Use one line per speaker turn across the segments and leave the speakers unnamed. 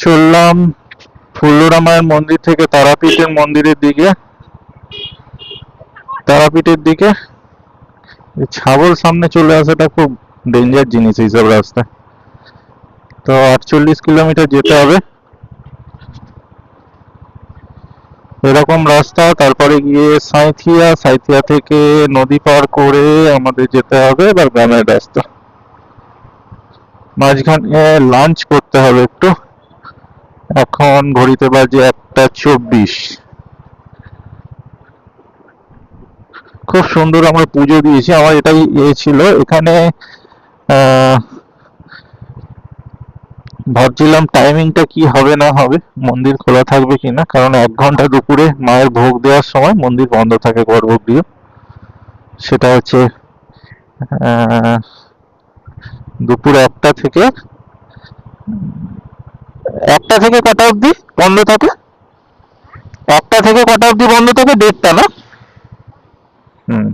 চললাম ফুল্লরামায়ের মন্দির থেকে তারাপীঠের মন্দিরের দিকে। তারাপীঠের দিকে। ছাগল সামনে চলে আসাটা খুব ডেঞ্জার জিনিস এইসব রাস্তা তো আটচল্লিশ কিলোমিটার যেতে হবে। এরকম রাস্তা, তারপরে গিয়ে সাঁইথিয়া সাঁইথিয়া থেকে নদী পার করে আমাদের যেতে হবে, এবার গ্রামের রাস্তা। মাঝখানে লাঞ্চ করতে হবে একটু। এখন ঘড়িতে বাজে একটা চব্বিশ। খুব সুন্দর আমরা পুজো দিয়েছি, আমার এটাই ইয়ে ছিল। এখানে ভাবছিলাম টাইমিংটা কি হবে না হবে, মন্দির খোলা থাকবে কিনা, কারণ এক ঘণ্টা দুপুরে মায়ের ভোগ দেওয়ার সময় মন্দির বন্ধ থাকে গর্ভগৃহ সেটা হচ্ছে দুপুর একটা থেকে একটা থেকে কটা অবধি বন্ধ থাকে? একটা থেকে কটা অবধি বন্ধ থাকে? দেড়টা না? হুম।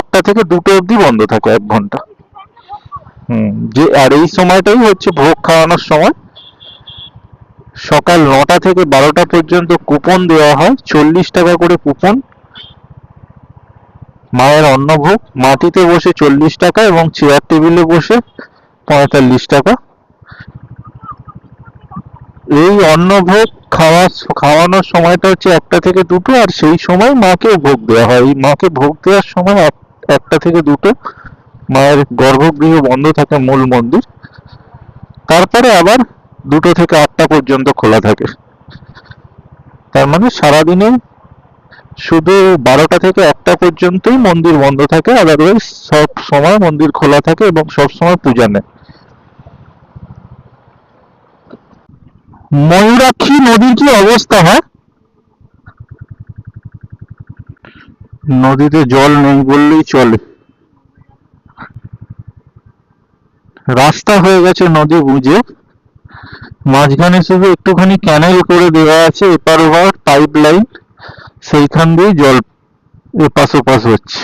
একটা থেকে দুটো অবধি বন্ধ থাকে এক ঘণ্টা। হুম। যে আর এই সময়টাই হচ্ছে ভোগ খাওয়ানোর সময়। সকাল নটা থেকে বারোটা পর্যন্ত কুপন দেওয়া হয় চল্লিশ টাকা করে কুপন। মায়ের অন্নভোগ মাটিতে বসে চল্লিশ টাকা এবং চেয়ার টেবিলে বসে পঁয়তাল্লিশ টাকা। এই অন্নভোগ খাওয়া, খাওয়ানোর সময়টা হচ্ছে একটা থেকে দুটো, আর সেই সময় মাকে ভোগ দেওয়া হয়। এই মাকে ভোগ দেওয়ার সময় এক- একটা থেকে দুটো মায়ের গর্ভগৃহ বন্ধ থাকে, মূল মন্দির। তারপরে আবার দুটো থেকে আটটা পর্যন্ত খোলা থাকে। তার মানে সারাদিনে শুধু বারোটা থেকে একটা পর্যন্তই মন্দির বন্ধ থাকে আদারওয়াইজ সব সময় মন্দির খোলা থাকে এবং সব সময় পূজা নেয়। ময়ূরাক্ষী নদীর কি অবস্থা, হয়? নদীতে জল নেই বললেই চলে। রাস্তা হয়ে গেছে নদী বুঝে। মাঝখানে শুধু একটুখানি ক্যানেল করে দেওয়া আছে, এপার ওপার পাইপ লাইন সেইখান দিয়ে জল এপাশ ওপাশ হচ্ছে।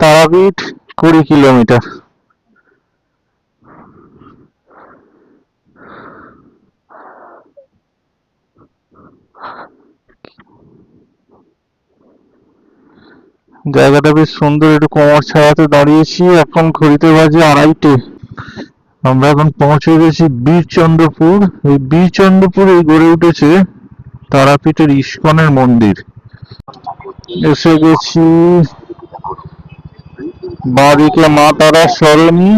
তারাপীঠ কুড়ি কিলোমিটার। জায়গাটা বেশ সুন্দর, একটু কোমর ছায়াতে দাঁড়িয়েছি, এখন ঘড়িতে বাজে আড়াইটে। আমরা এখন পৌঁছে গেছি বীরচন্দ্রপুর। এই বীরচন্দ্রপুরে গড়ে উঠেছে তারাপীঠের ইস্কনের মন্দির। এসে গেছি বাঁদিকে মা তারা সরণি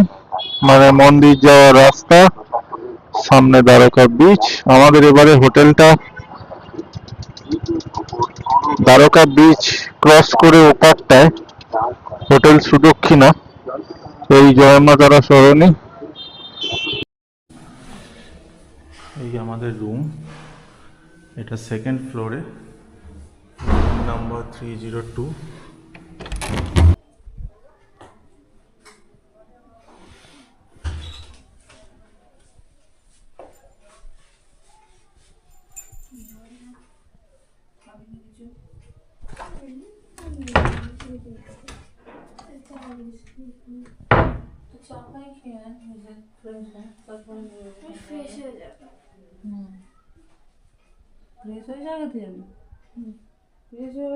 মানে মন্দির যাওয়ার রাস্তা, সামনে দ্বারকা বিচ আমাদের এবারে হোটেলটা দ্বারকা বিচ ক্রস করে ওপারটায়। হোটেল সুদক্ষিণা। এই জয় মা তারা সরণি। এই আমাদের রুম এটা সেকেন্ড ফ্লোরে room number three zero two
চাপাই খেয়ে নিজের ফ্রেশ হয় তারপরে
ফ্রেশ হয়ে যাবে
হুম ফ্রেশ হয়ে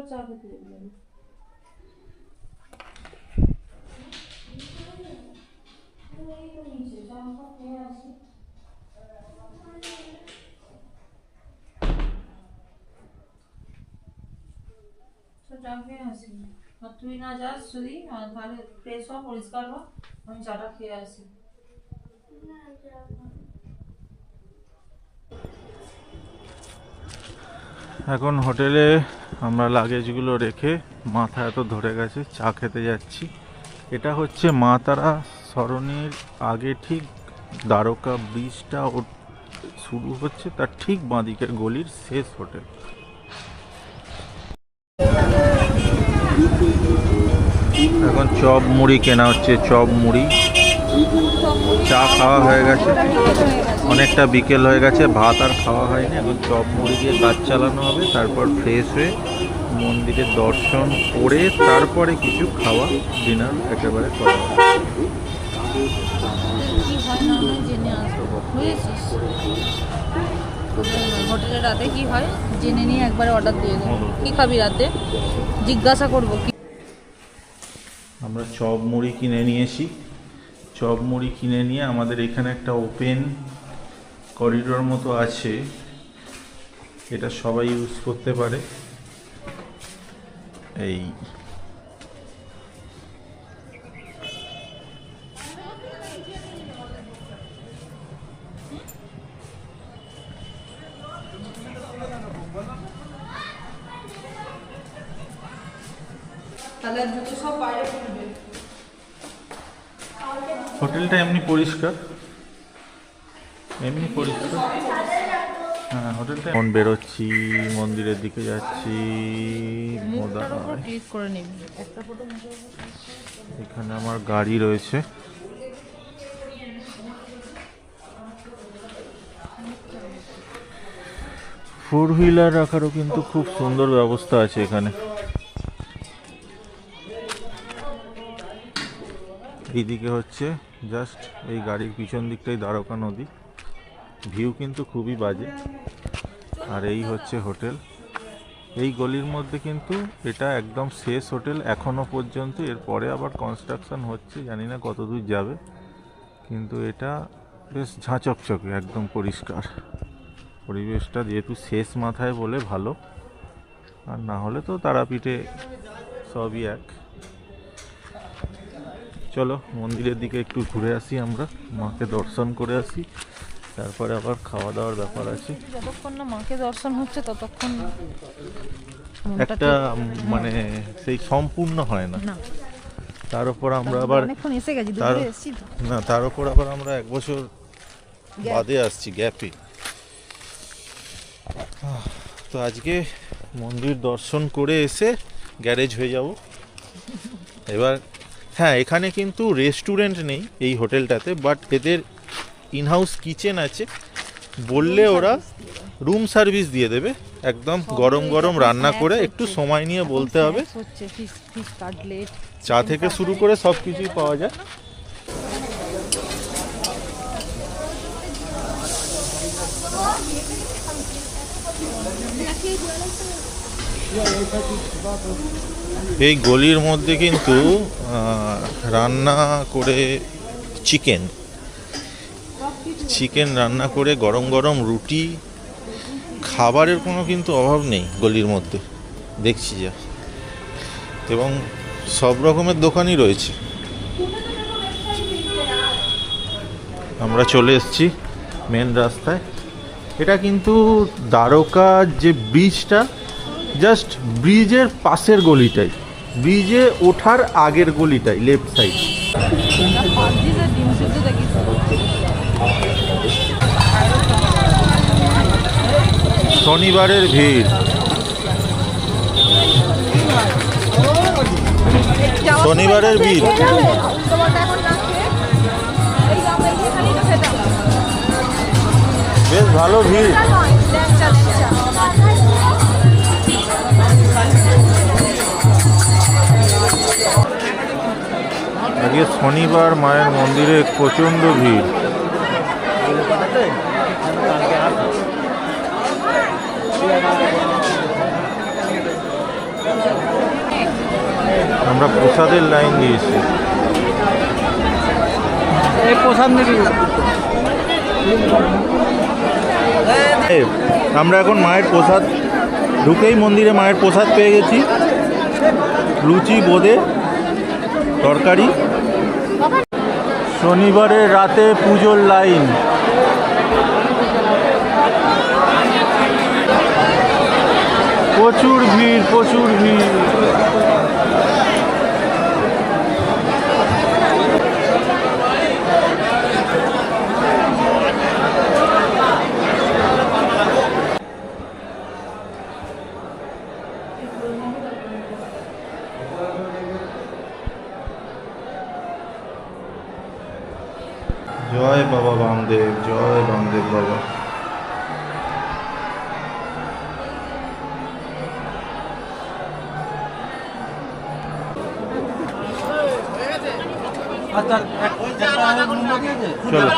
আসি আর তুই না যাস যদি তাহলে পরিষ্কার আমি চাটা খেয়ে আসি।
এখন হোটেলে আমরা লাগেজগুলো রেখে মাথা এত ধরে গেছে, চা খেতে যাচ্ছি। এটা হচ্ছে মা তারা সরণির আগে ঠিক দ্বারকা ব্রিজটা শুরু হচ্ছে তার ঠিক বাঁদিকের গলির শেষ হোটেল। এখন চপ মুড়ি কেনা হচ্ছে, চপ মুড়ি।
চা খাওয়া হয়ে গেছে। অনেকটা বিকেল হয়ে গেছে, ভাত আর খাওয়া হয়নি। এখন চপ মুড়ি দিয়ে কাজ চালানো হবে, তারপর ফ্রেশ হয়ে মন্দিরে দর্শন করে তারপরে কিছু খাওয়া ডিনার একেবারে করা
হোটেলে রাতে কি হয়? জেনে নিয়ে একবারে অর্ডার দিয়ে দেবো। কি খাবি রাতে? জিজ্ঞাসা করব কি
আমরা চপ মুড়ি কিনে নিয়েছি। চপ মুড়ি কিনে নিয়ে আমাদের এখানে একটা ওপেন করিডোর মতো আছে। এটা সবাই ইউজ করতে পারে। এই হোটেলটা এমনি পরিষ্কার। এমনি পরিষ্কার। হ্যাঁ হোটেলটা এখন বেরোচ্ছি মন্দিরের দিকে যাচ্ছি
মুখটার উপর
মোদায়
ক্লিক করে নিবি। একটা ফটো
এখানে আমার গাড়ি রয়েছে। ফোর হুইলার রাখারও কিন্তু খুব সুন্দর ব্যবস্থা আছে এখানে। এইদিকে হচ্ছে জাস্ট এই গাড়ির পিছন দিকটাই দ্বারকা নদী। ভিউ কিন্তু খুবই বাজে। আর এই হচ্ছে হোটেল। এই গলির মধ্যে কিন্তু এটা একদম শেষ হোটেল এখনও পর্যন্ত। এরপরে আবার কনস্ট্রাকশন হচ্ছে, জানি না কত দূর যাবে। কিন্তু এটা বেশ ঝাঁচকচকে, একদম পরিষ্কার। পরিবেশটা যেহেতু শেষ মাথায় বলে ভালো। আর না হলে তো তারাপীঠে সবই এক। চলো মন্দিরের দিকে একটু ঘুরে আসি আমরা। মাকে দর্শন করে আসি। তারপরে আবার খাওয়া দাওয়ার ব্যাপার আছে।
যতক্ষণ না মাকে দর্শন হচ্ছে ততক্ষণ
একটা মানে সেই সম্পূর্ণ হয় না। তার উপর আমরা আবার
এসে গেছি
না তার উপর আবার আমরা এক বছর বাদে আসছি গ্যাপে। তো আজকে মন্দির দর্শন করে এসে গ্যারেজ হয়ে যাব। এবার হ্যাঁ এখানে কিন্তু রেস্টুরেন্ট নেই এই হোটেলটাতে বাট এদের ইনহাউস কিচেন আছে। বললে ওরা রুম সার্ভিস দিয়ে। দেবে। একদম গরম গরম রান্না করে একটু সময় নিয়ে বলতে হবে। চা থেকে শুরু করে সব কিছুই পাওয়া যায়। এই গলির মধ্যে কিন্তু রান্না করে চিকেন। চিকেন রান্না করে গরম গরম রুটি, খাবারের কোনো কিন্তু অভাব নেই গলির মধ্যে, দেখছি যা। এবং সব রকমের দোকানই রয়েছে। আমরা চলে এসেছি মেন রাস্তায়। এটা কিন্তু দ্বারকার যে ব্রিজটা জাস্ট ব্রিজের পাশের গলিটাই। ব্রিজে ওঠার আগের গলিটাই লেফট সাইড শনিবারের ভিড়। শনিবারের ভিড়। বেশ ভালো ভিড়। আজকে শনিবার মায়ের মন্দিরে প্রচণ্ড ভিড়। আমরা প্রসাদের লাইন দিয়েছি। আমরা এখন মায়ের প্রসাদ ঢুকেই মন্দিরে মায়ের প্রসাদ পেয়ে গেছি। লুচি বোঁদে তরকারি। শনিবারে রাতে পুজোর লাইন। প্রচুর ভিড় প্রচুর ভিড়। জয় রামদেব বাবা। চলো।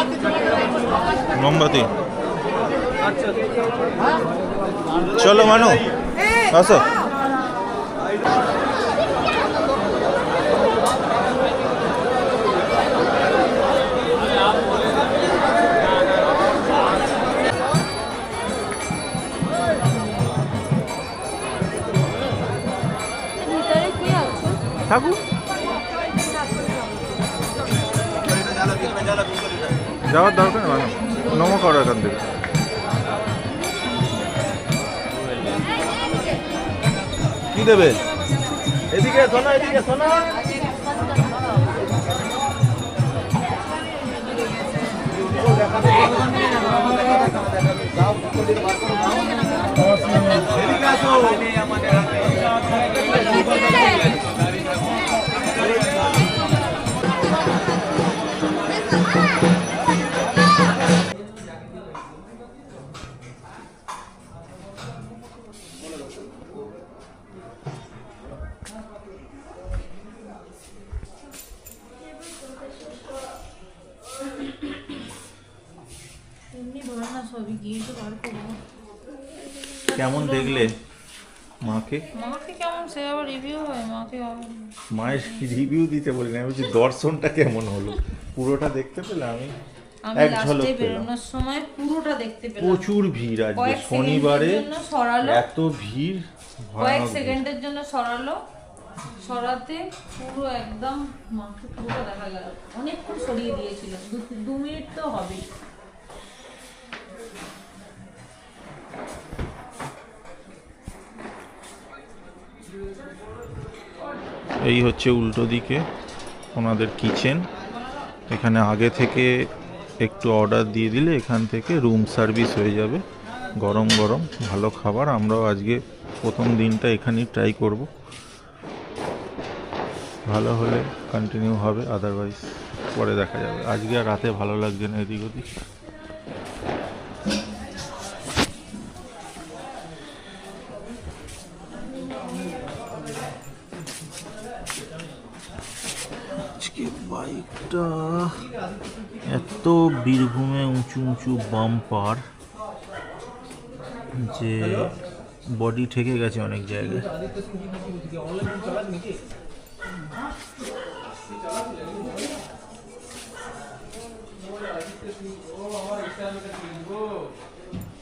মোমবাতি। চলো মানু আসো। ঠাকুর? যাওয়ার দরকার মানুষ নমো করো এখান থেকে। কি দেবে? এদিকে শোনা এদিকে শোনা।
এমনি
কেমন দেখলে? মাকে?
মাকে কেমন? সে আবার রিভিউ হয় মাকে
মায়ের রিভিউ দিতে বলি না আমি বলছি দর্শনটা কেমন হলো? পুরোটা দেখতে পেলে আমি?
আমি
এক ঝলক পেলাম।
বেরোনোর সময় পুরোটা দেখতে পেলাম।
প্রচুর ভিড় আজকে। শনিবারে এত ভিড়
কয়েক সেকেন্ডের জন্য সরালো। সরাতে পুরো একদম মাকে পুরোটা দেখা গেল। অনেকক্ষণ সরিয়ে দিয়েছিল। দু- দু মিনিট তো হবে
এই হচ্ছে উল্টো দিকে ওনাদের কিচেন এখানে আগে থেকে একটু অর্ডার দিয়ে দিলে এখান থেকে রুম সার্ভিস হয়ে যাবে। গরম গরম, ভালো খাবার। আমরাও আজকে প্রথম দিনটা এখানেই ট্রাই করব। ভালো হলে কন্টিনিউ হবে আদারওয়াইজ পরে দেখা যাবে। আজকে আর রাতে ভালো লাগছে না এদিক ওদিক। এত বীরভূমে উঁচু উঁচু বাম্পার যে বডি ঠেকে গেছে অনেক জায়গায়।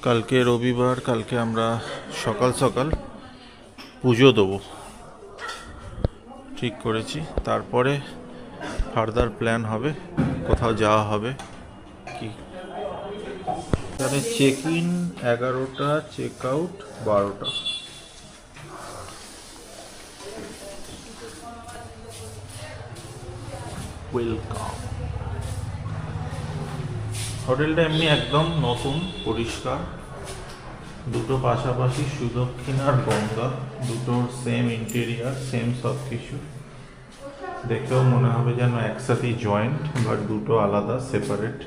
কালকে রবিবার, কালকে আমরা সকাল সকাল পুজো দেবো। ঠিক করেছি। তারপরে ফার্দার প্ল্যান হবে, কোথাও যাওয়া হবে। এখানে চেক ইন এগারোটা চেক আউট বারোটা। ওয়েলকাম হোটেলটা এমনি একদম নতুন, পরিষ্কার। দুটো পাশাপাশি সুদক্ষিণ আর গঙ্গা। দুটো সেম ইন্টেরিয়ার সেম সব কিছু। দেখেও মনে হবে যেন একসাথেই জয়েন্ট বাট দুটো আলাদা সেপারেট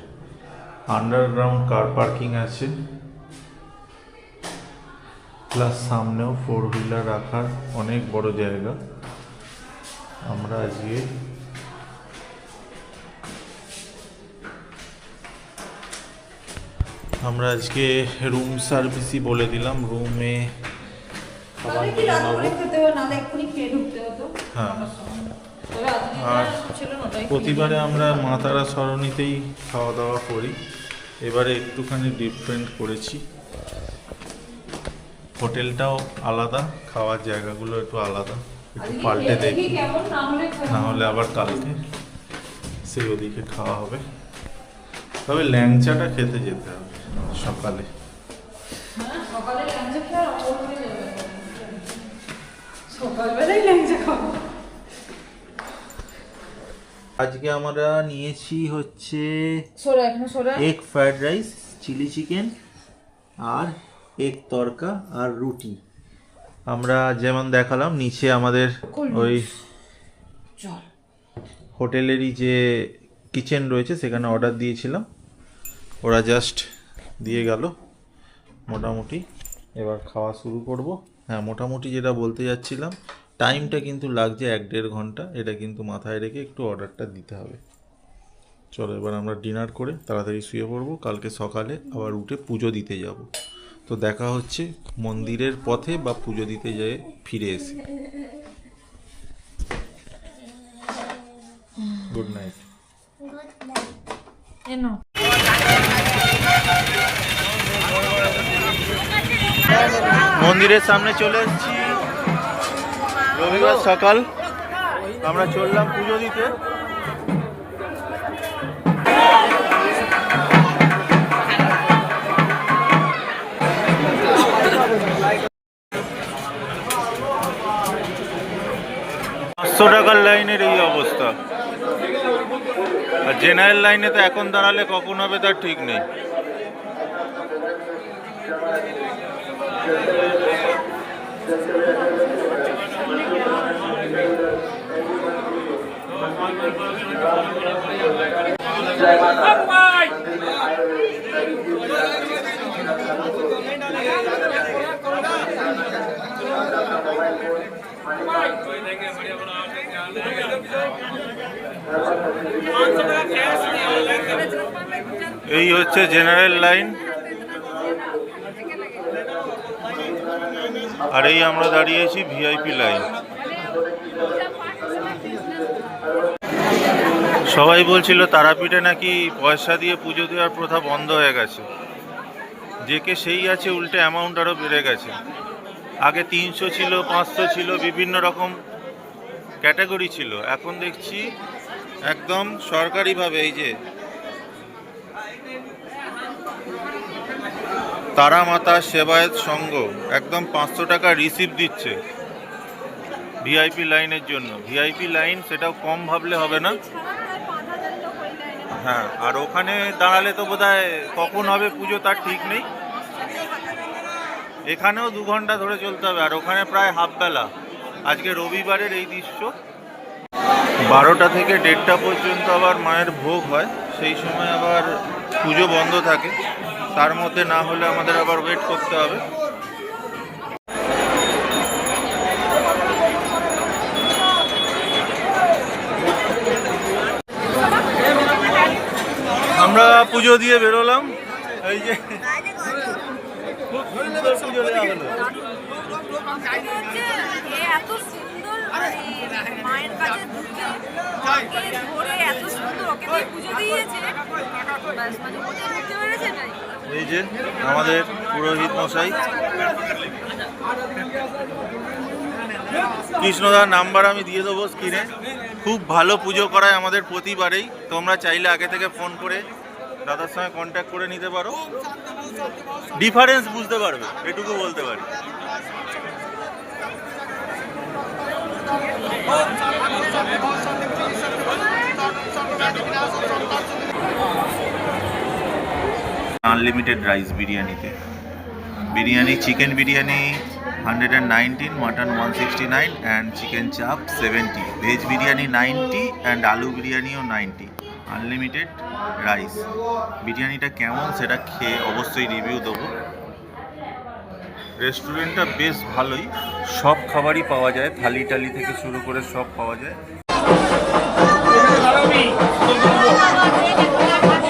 আন্ডারগ্রাউন্ড কার পার্কিং আছে। প্লাস সামনেও ফোর হুইলার রাখার অনেক বড় জায়গা। আমরা আজকে আমরা আজকে রুম সার্ভিসই বলে দিলাম। রুমে খাবার নিয়ে নেব হ্যাঁ। আর প্রতিবারে আমরা মা তারা সরণিতেই খাওয়া দাওয়া করি। এবারে একটুখানি ডিফারেন্ট করেছি। হোটেলটাও আলাদা খাওয়ার জায়গাগুলো একটু আলাদা। একটু পাল্টে
দেখি না হলে
আবার কালকে সেই ওদিকে খাওয়া হবে। তবে ল্যাংচাটা খেতে যেতে হবে সকালে।
হ্যাঁ, সকালে ল্যাংচা খেয়ে। সকালবেলায় ল্যাংচা খাব।
আজকে আমরা নিয়েছি হচ্ছে egg fried rice chilli chicken আর এগ তরকা আর রুটি। আমরা যেমন দেখালাম নিচে আমাদের ওই হোটেলেরই যে কিচেন রয়েছে সেখানে অর্ডার দিয়েছিলাম। ওরা জাস্ট দিয়ে গেল মোটামুটি। এবার খাওয়া শুরু করব। হ্যাঁ মোটামুটি যেটা বলতে যাচ্ছিলাম টাইমটা কিন্তু লাগছে এক দেড় ঘণ্টা এটা কিন্তু মাথায় রেখে একটু অর্ডারটা দিতে হবে। চলো এবার আমরা ডিনার করে তাড়াতাড়ি শুয়ে পড়ব কালকে সকালে আবার উঠে পুজো দিতে যাব। তো দেখা হচ্ছে মন্দিরের পথে বা পুজো দিতে যেয়ে ফিরে এসে। গুড নাইট মন্দিরের সামনে চলে এসেছি। রবিবার সকাল। আমরা চললাম পুজো দিতে। পাঁচশো টাকার লাইনের এই অবস্থা। আর জেনারেল লাইনে তো এখন দাঁড়ালে কখন হবে তার ঠিক নেই। এই হচ্ছে জেনারেল লাইন আর এই আমরা দাঁড়িয়েছি ভিআইপি লাইন সবাই বলছিল তারাপীঠে নাকি পয়সা দিয়ে পুজো দেওয়ার প্রথা বন্ধ হয়ে গেছে। যে কে সেই আছে উল্টে অ্যামাউন্ট আরও বেড়ে গেছে। আগে তিনশো ছিল, পাঁচশো ছিল, বিভিন্ন রকম ক্যাটাগরি ছিল। এখন দেখছি একদম সরকারিভাবে এই যে তারা মাতা সেবায়ত সংঘ একদম পাঁচশো টাকা রিসিভ দিচ্ছে ভিআইপি লাইনের জন্য। ভিআইপি লাইন সেটাও কম ভাবলে হবে না। হ্যাঁ আর ওখানে দাঁড়ালে তো বোধহয় কখন হবে পুজো তার ঠিক নেই। এখানেও দু ঘণ্টা ধরে চলতে হবে, আর ওখানে প্রায় হাফ বেলা। আজকে রবিবারের এই দৃশ্য। বারোটা থেকে দেড়টা পর্যন্ত আবার মায়ের ভোগ হয়, সেই সময় আবার পুজো বন্ধ থাকে। তার মধ্যে না হলে আমাদের আবার ওয়েট করতে হবে। আমরা পুজো দিয়ে বেরোলাম। এই যে এই যে আমাদের পুরোহিত মশাই। কৃষ্ণদার নাম্বার আমি দিয়ে দেবো স্ক্রিনে খুব ভালো পুজো করায় আমাদের প্রতিবারেই। তোমরা চাইলে আগে থেকে ফোন করে দাদার সঙ্গে কন্ট্যাক্ট করে নিতে পারো। ডিফারেন্স বুঝতে পারবে, এটুকু বলতে পারি। আনলিমিটেড রাইস বিরিয়ানিতে। Biryani chicken biryani hundred and nineteen mutton one sixty nine and chicken chaap seventy veg biryani ninety and আলু বিরিয়ানিও নাইনটি আনলিমিটেড রাইস। বিরিয়ানিটা কেমন সেটা খেয়ে অবশ্যই রিভিউ দেবো। রেস্টুরেন্টটা বেশ ভালোই। সব খাবারই পাওয়া যায়, থালি টালি থেকে শুরু করে সব পাওয়া যায়।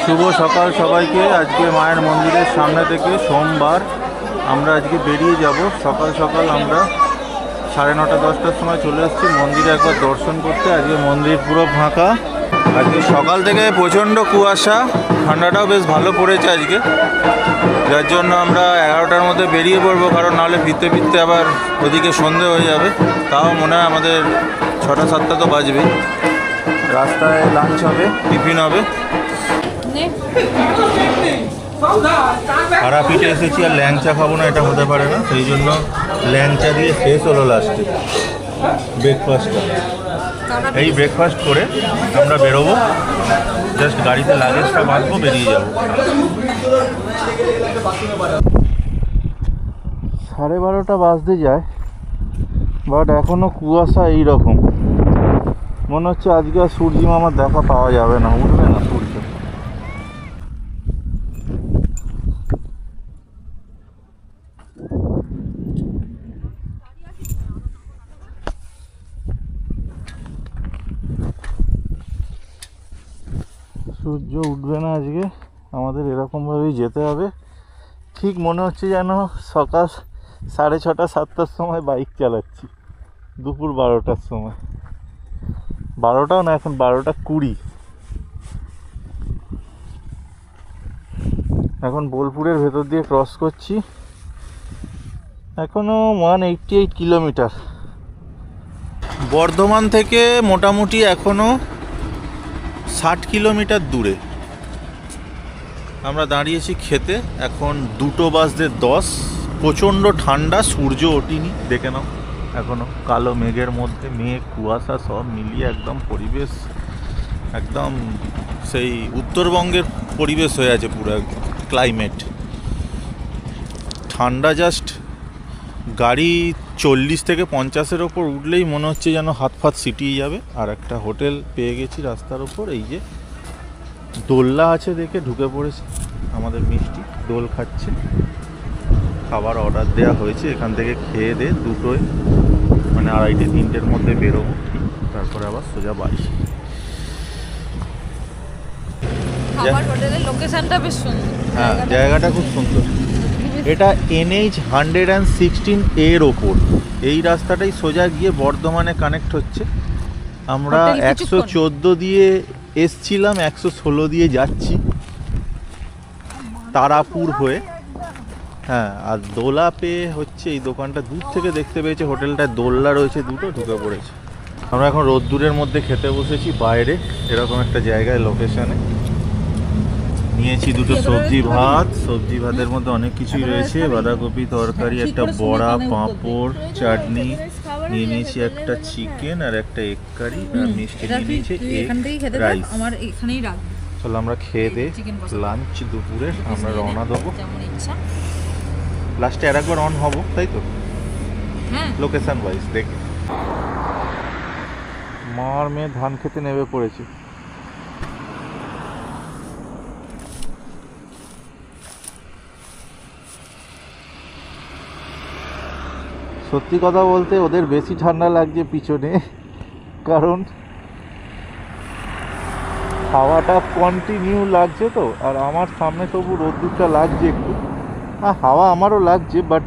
শুভ সকাল সবাইকে। আজকে মায়ের মন্দিরের সামনে থেকে সোমবার আমরা আজকে বেরিয়ে যাব। সকাল সকাল আমরা সাড়ে নটা, দশটার সময় চলে এসেছি। মন্দিরে একবার দর্শন করতে। আজকে মন্দির পুরো ফাঁকা। আজকে সকাল থেকে প্রচণ্ড কুয়াশা, ঠান্ডাটাও বেশ ভালো পড়েছে আজকে। যার জন্য আমরা এগারোটার মধ্যে বেরিয়ে পড়ব, কারণ নাহলে ফিরতে ফিরতে আবার ওদিকে সন্ধে হয়ে যাবে। তাও মনে হয় আমাদের ছটা সাতটা তো বাজবে। রাস্তায় লাঞ্চ হবে টিফিন হবে।
নে
তারাপীঠে এসেছি আর ল্যাংচা খাব না, এটা হতে পারে না। সেই জন্য ল্যাংচা দিয়ে শেষ হলো লাস্টে ব্রেকফাস্টটা এই ব্রেকফাস্ট করে আমরা বেরোবো। জাস্ট গাড়িতে লাগেজটা বাঁধবো, বেরিয়ে যাব। সাড়ে বারোটা বাজতে যায় বাট এখনও কুয়াশা এইরকম। মনে হচ্ছে আজকে আর সূর্যি মামার দেখা পাওয়া যাবে না উঠবে না সূর্য
সূর্য উঠবে না আজকে। আমাদের এরকমভাবেই যেতে হবে। ঠিক মনে হচ্ছে যেন সকাল সাড়ে ছটা, সাতটার সময় বাইক চালাচ্ছি। দুপুর বারোটার সময়। বারোটাও না, এখন বারোটা কুড়ি। এখন বোলপুরের ভেতর দিয়ে ক্রস করছি। এখনও one eighty eight kilometre
Bardhaman থেকে মোটামুটি এখনও ষাট কিলোমিটার দূরে। আমরা দাঁড়িয়েছি খেতে, এখন দুটো বাজতে দশ। প্রচণ্ড ঠান্ডা, সূর্য ওঠেনি, দেখে নাও। এখনও কালো মেঘের মধ্যে মেঘ, কুয়াশা সব মিলিয়ে একদম পরিবেশ, একদম সেই উত্তরবঙ্গের পরিবেশ হয়ে আছে পুরো ক্লাইমেট ঠান্ডা জাস্ট গাড়ি চল্লিশ থেকে পঞ্চাশের ওপর উঠলেই মনে হচ্ছে যেন হাত ফাত সিটিয়ে যাবে। আর একটা হোটেল পেয়ে গেছি রাস্তার ওপর এই যে দোল্লা আছে দেখে ঢুকে পড়েছে। আমাদের মিষ্টি দোল খাচ্ছে। খাবার অর্ডার দেওয়া হয়েছে এখান থেকে খেয়ে দে দুটোয়। মানে আড়াইটে তিনটের মধ্যে বেরোবো। তারপরে আবার সোজা বাড়ি।
খাবার হোটেলের লোকেশনটা বেশ সুন্দর।
হ্যাঁ জায়গাটা খুব সুন্দর। এটা এনএইচ হান্ড্রেড অ্যান্ড সিক্সটিন এর ওপর। এই রাস্তাটাই সোজা গিয়ে বর্ধমানে কানেক্ট হচ্ছে। আমরা একশো? চোদ্দ দিয়ে এসছিলাম একশো ষোলো দিয়ে যাচ্ছি। তারাপুর হয়ে। হ্যাঁ আর দোলা পেয়ে হচ্ছে এই দোকানটা। দূর থেকে দেখতে পেয়েছে হোটেলটায় দোল্লা রয়েছে দুটো ঢুকে পড়েছে। আমরা এখন রোদ্দুরের মধ্যে খেতে বসেছি বাইরে। এরকম একটা জায়গায় লোকেশনে নিয়েছি দুটো সবজি ভাত সবজি ভাতের মধ্যে অনেক কিছুই রয়েছে। বাঁধাকপি তরকারি একটা বড়া পাঁপড় চাটনি নিয়ে নিয়েছি একটা চিকেন আর একটা এগ কারি আর মিষ্টি নিয়ে নিয়েছি এগ রাইস।
আমার এখানেই রাখবি
চলো আমরা খেয়ে দে লাঞ্চ দুপুরে আমরা রওনা দেবো। লাস্টে আর একবার অন হব তাই তো?
হ্যাঁ।
লোকেশন ওয়াইজ দেখে। মার মেয়ে ধান খেতে নেমে পড়েছে। সত্যি কথা বলতে ওদের বেশি ঠান্ডা লাগছে পিছনে, কারণ হাওয়াটা কন্টিনিউ লাগছে তো, আর আমার সামনে তবু রোদ্দুরটা লাগছে একটু। হ্যাঁ হাওয়া আমারও লাগছে বাট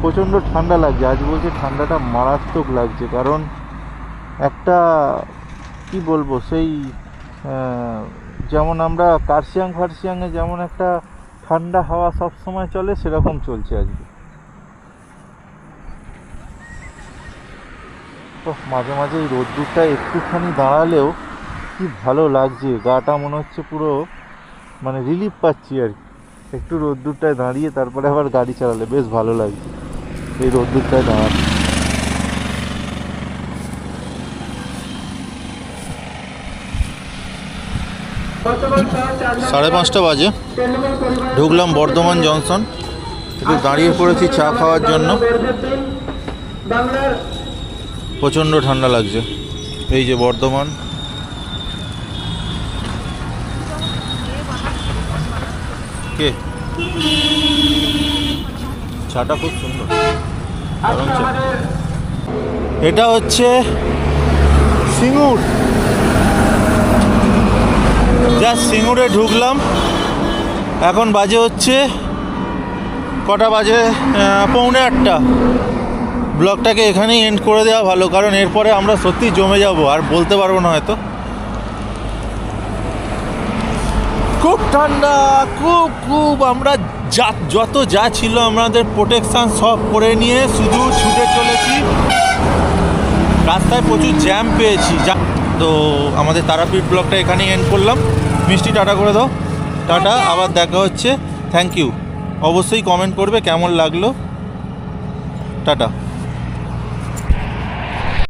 প্রচণ্ড ঠান্ডা লাগছে। আজ বলছে ঠান্ডাটা মারাত্মক লাগছে, কারণ একটা, কি বলব, সেই যেমন আমরা কার্শিয়াং ফার্সিয়াংয়ে যেমন একটা ঠান্ডা হাওয়া সব সময় চলে, সেরকম চলছে আজকে তো মাঝে মাঝে এই রোদ্দুরটা একটুখানি দাঁড়ালেও কি ভালো লাগছে। গাটা মনে হচ্ছে পুরো মানে রিলিফ পাচ্ছি আর কি। একটু রোদ্দুরটায় দাঁড়িয়ে তারপরে আবার গাড়ি চালালে বেশ ভালো লাগছে এই রোদ্দুরটায় দাঁড়াতে। সাড়ে পাঁচটা বাজে। ঢুকলাম বর্ধমান জংশন। একটু দাঁড়িয়ে পড়েছি চা খাওয়ার জন্য। প্রচণ্ড ঠান্ডা লাগছে। এই যে বর্ধমান। কে? চাটা খুব সুন্দর। এটা হচ্ছে সিঙ্গুর। জাস্ট সিঙ্গুরে ঢুকলাম। এখন বাজে হচ্ছে কটা বাজে? পৌনে আটটা। ব্লগটাকে এখানেই এন্ড করে দেওয়া ভালো কারণ এরপরে আমরা সত্যি জমে যাব আর বলতে পারব না হয়তো। খুব ঠান্ডা খুব খুব আমরা যা যত যা ছিল আমাদের প্রোটেকশান সব করে নিয়ে শুধু ছুটে চলেছি। রাস্তায় প্রচুর জ্যাম পেয়েছি যা তো আমাদের তারাপীঠ ব্লগটা এখানেই এন্ড করলাম। মিষ্টি টাটা করে দাও। টাটা আবার দেখা হচ্ছে। থ্যাংক ইউ অবশ্যই কমেন্ট করবে কেমন লাগল? টাটা।